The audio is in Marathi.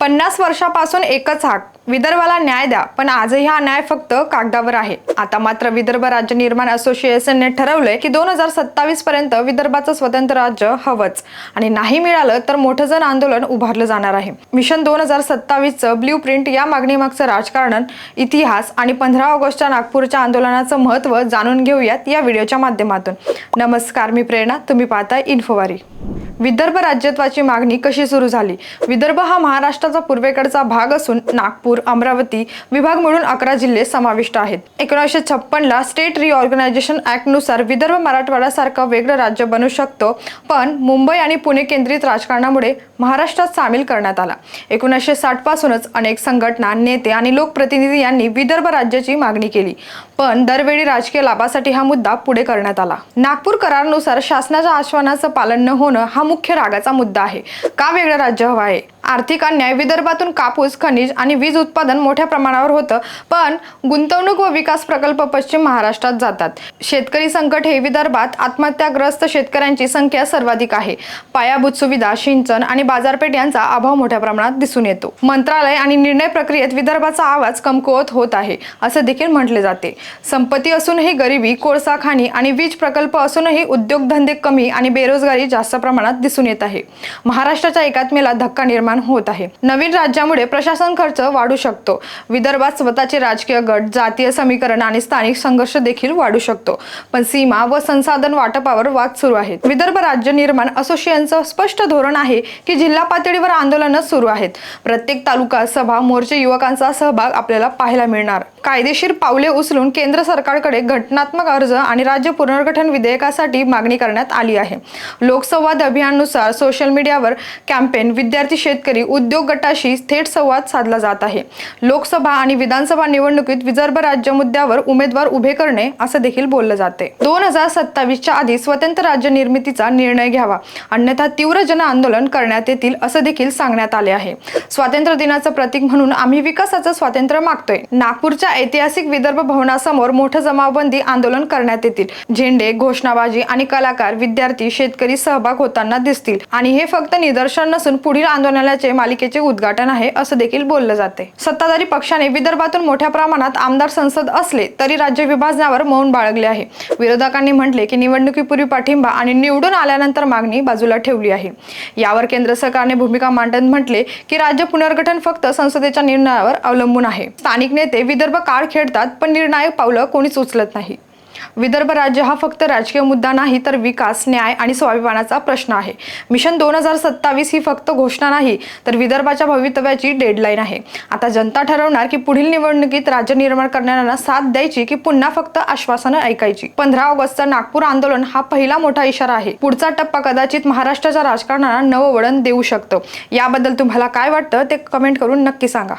पन्नास वर्षापासून एकच हाक. विदर्भाला न्याय द्या पण आजही हा न्याय फक्त कागदावर आहे. आता मात्र विदर्भ राज्य निर्माण असोसिएशनने ठरवलंय की दोन हजार सत्तावीस पर्यंत विदर्भाचं स्वतंत्र राज्य हवंच. आणि नाही मिळालं तर मोठं जन आंदोलन उभारलं जाणार आहे. मिशन दोन हजार सत्तावीसचं ब्ल्यू प्रिंट या मागणीमागचं राजकारण इतिहास आणि पंधरा ऑगस्टच्या नागपूरच्या आंदोलनाचं महत्त्व जाणून घेऊयात या व्हिडिओच्या माध्यमातून. नमस्कार मी प्रेरणा. तुम्ही पाहताय इन्फोवारी विदर्भ राज्यत्वाची मागणी कशी सुरू झाली? विदर्भ हा महाराष्ट्राचा पूर्वेकडचा भाग असून नागपूर अमरावती विभाग मिळून अकरा जिल्हे समाविष्ट आहेत. एकोणीसशे छप्पनला स्टेट रिऑर्गनायझेशननुसार विदर्भ मराठवाड्यासारखं वेगळं राज्य बनू शकतो पण मुंबई आणि पुणे केंद्रित राजकारणामुळे महाराष्ट्रात सामील करण्यात आला. एकोणीसशे साठपासूनच अनेक संघटना नेते आणि लोकप्रतिनिधी यांनी विदर्भ राज्याची मागणी केली पण दरवेळी राजकीय लाभासाठी हा मुद्दा पुढे करण्यात आला. नागपूर करारानुसार शासनाच्या आश्वानाचं पालन न होणं हा मुख्य रागाचा मुद्दा आहे. का वेगळं राज्य हवं आहे? आर्थिक अन्याय विदर्भातून कापूस खनिज आणि वीज उत्पादन मोठ्या प्रमाणावर होतं पण गुंतवणूक व विकास प्रकल्प पश्चिम महाराष्ट्रात जातात. शेतकरी संकट हे विदर्भात आत्महत्याग्रस्त शेतकऱ्यांची संख्या सर्वाधिक आहे. पायाभूत सुविधा सिंचन आणि बाजारपेठ यांचा अभाव मोठ्या प्रमाणात दिसून येतो. मंत्रालय आणि निर्णय प्रक्रियेत विदर्भाचा आवाज कमकुवत होत आहे असं देखील म्हटले जाते. संपत्ती असूनही गरिबी कोळसा खाणी आणि वीज प्रकल्प असूनही उद्योगधंदे कमी आणि बेरोजगारी जास्त प्रमाणात दिसून येत आहे. महाराष्ट्राच्या एकात्मेला धक्का निर्माण होत आहे. नवीन राज्यामुळे प्रशासन खर्च वाढू शकतो. विदर्भात स्वतःचे राजकीय गट जातीय समीकरण आणि स्थानिक संघर्ष देखील वाढू शकतो. पण सीमा व संसाधन वाटपावर वाद सुरू आहेत. विदर्भ राज्य निर्माण असोसिएशनचं स्पष्ट धोरण आहे की जिल्हा पातळीवर आंदोलनं सुरू आहेत. प्रत्येक तालुका सभा मोर्चे युवकांचा सहभाग आपल्याला पाहायला मिळणार. कायदेशीर पावले उचलून केंद्र सरकारकडे घटनात्मक अर्ज आणि राज्य पुनर्गठन विधेयकासाठी मागणी करण्यात आली आहे. लोकसंवाद अभियानानुसार सोशल मीडियावर कॅम्पेन विद्यार्थी शेतकरी उद्योग गटाशी थेट संवाद साधला जात आहे. लोकसभा आणि विधानसभा निवडणुकीत विदर्भ राज्य मुद्द्यावर उमेदवार उभे करणे असं देखील बोललं जाते. दोन हजार सत्तावीसच्या आधी स्वतंत्र राज्य निर्मितीचा निर्णय घ्यावा अन्यथा तीव्र जन आंदोलन करण्यात येतील असं देखील सांगण्यात आले आहे. स्वातंत्र्य दिनाचं प्रतीक म्हणून आम्ही विकासाचं स्वातंत्र्य मागतोय. नागपूरच्या ऐतिहासिक विदर्भ भवनासमोर मोठं जमावबंदी आंदोलन करण्यात येतील. झेंडे घोषणाबाजी आणि कलाकार विद्यार्थी शेतकरी सहभाग होताना दिसतील. आणि हे फक्त निदर्शन नसून पुढील आंदोलनाचे मालिकेचे उद्घाटन आहे असं देखील बोललं जाते सत्ताधारी पक्षाने विदर्भातून मोठ्या प्रमाणात आमदार संसद असले तरी राज्य विभाजनावर मौन बाळगले आहे. विरोधकांनी म्हटले की निवडणुकीपूर्वी पाठिंबा आणि निवडून आल्यानंतर मागणी बाजूला ठेवली आहे. यावर केंद्र सरकारने भूमिका मांडत म्हटले की राज्य पुनर्गठन फक्त संसदेच्या निर्णयावर अवलंबून आहे. स्थानिक नेते विदर्भ काळ खेळतात पण निर्णायक पावलं कोणीच उचलत नाही. विदर्भ राज्य हा फक्त राजकीय मुद्दा नाही तर विकास न्याय आणि स्वाभिमानाचा प्रश्न आहे. मिशन दोन हजार सत्तावीस ही फक्त घोषणा नाही तर विदर्भाच्या भवितव्याची डेडलाईन आहे. आता जनता ठरवणार की पुढील निवडणुकीत राज्य निर्माण करणाऱ्यांना साथ द्यायची की पुन्हा फक्त आश्वासनं ऐकायची. पंधरा ऑगस्टचं नागपूर आंदोलन हा पहिला मोठा इशारा आहे. पुढचा टप्पा कदाचित महाराष्ट्राच्या राजकारणाला नवं वळण देऊ शकतं. याबद्दल तुम्हाला काय वाटतं ते कमेंट करून नक्की सांगा.